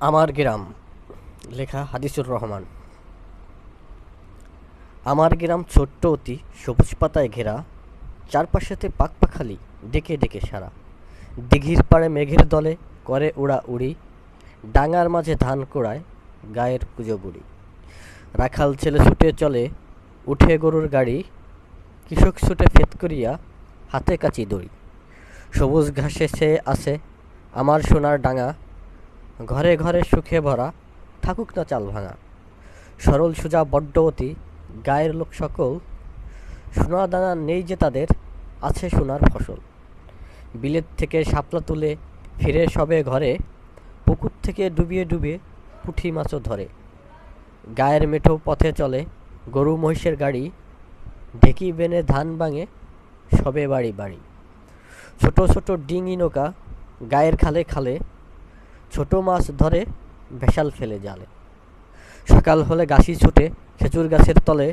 আমার গ্রাম, লেখা হাদিসুর রহমান। আমার গ্রাম ছোট্ট অতি, সবুজ পাতায় ঘেরা, চারপাশেতে পাকপাখালি ডেকে ডেকে সারা। দিঘির পাড়ে মেঘের দলে করে উড়া উড়ি, ডাঙার মাঝে ধান কোড়ায় গায়ের পুজো বুড়ি। রাখাল ছেলে ছুটে চলে, উঠে গরুর গাড়ি, কৃষক ছুটে ফেত করিয়া হাতে কাচি দড়ি। সবুজ ঘাসে সে আছে আমার সোনার ডাঙা ঘরে ঘরে সুখে ভরা, থাকুক না চাল ভাঙা। সরল সুজা বড্ডবতী গায়ের লোক সকল। সোনা দানা নেই যে তাদের, আছে সোনার ফসল। বিলেত থেকে শাপলা তুলে ফিরে সবে ঘরে, পুকুর থেকে ডুবিয়ে ডুবিয়ে পুঁঠি মাছও ধরে। গায়ের মেঠো পথে চলে, গরু মহিষের গাড়ি। ঢেকি বেনে ধান ভাঙে, সবে বাড়ি বাড়ি। ছোট ছোট ডিঙি নৌকা, গায়ের খালে খালে ছোট মাছ ধরে ভেসাল ফেলে জালে। সকাল হলে গাছি ছুটে খেজুর গাছের তলে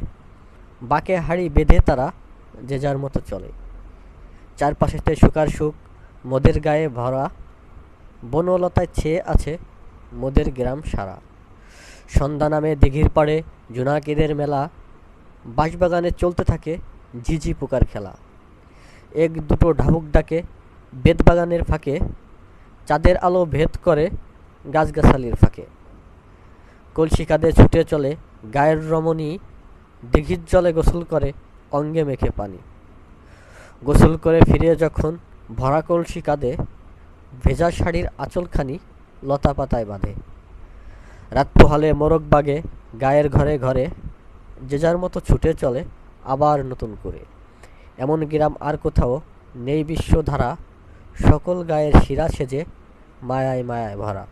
বাঁকে হাড়ি বেঁধে তারা যে যার মতো চলে। চারপাশেতে শুকার সুখ, মোদের গায়ে ভরা বনলতায় ছেয়ে আছে মোদের গ্রাম সারা। সন্ধ্যা নামে দিঘির পাড়ে জোনাকিদের মেলা, বাঁশবাগানে চলতে থাকে ঝিঝি পোকার খেলা। এক দুটো ঢাবুক ডাকে বেতবাগানের ফাঁকে চাঁদের আলো ভেদ করে গাছগাছালির ফাঁকে। কলসি কাঁধে ছুটে চলে গায়ের রমণী দিঘির জলে গোসল করে অঙ্গে মেখে পানি। গোসল করে ফিরে যখন ভরা কলসি কাঁধে ভেজা শাড়ির আঁচলখানি লতা পাতায় বাঁধে। রাত পোহালে মোরগ বাগে গায়ের ঘরে ঘরে যে যার মতো ছুটে চলে আবার নতুন করে। এমন গ্রাম আর কোথাও নেই বিশ্বধারা সকল গায়ের শিরা সেজে মায়ায় মায়ায় ভরা।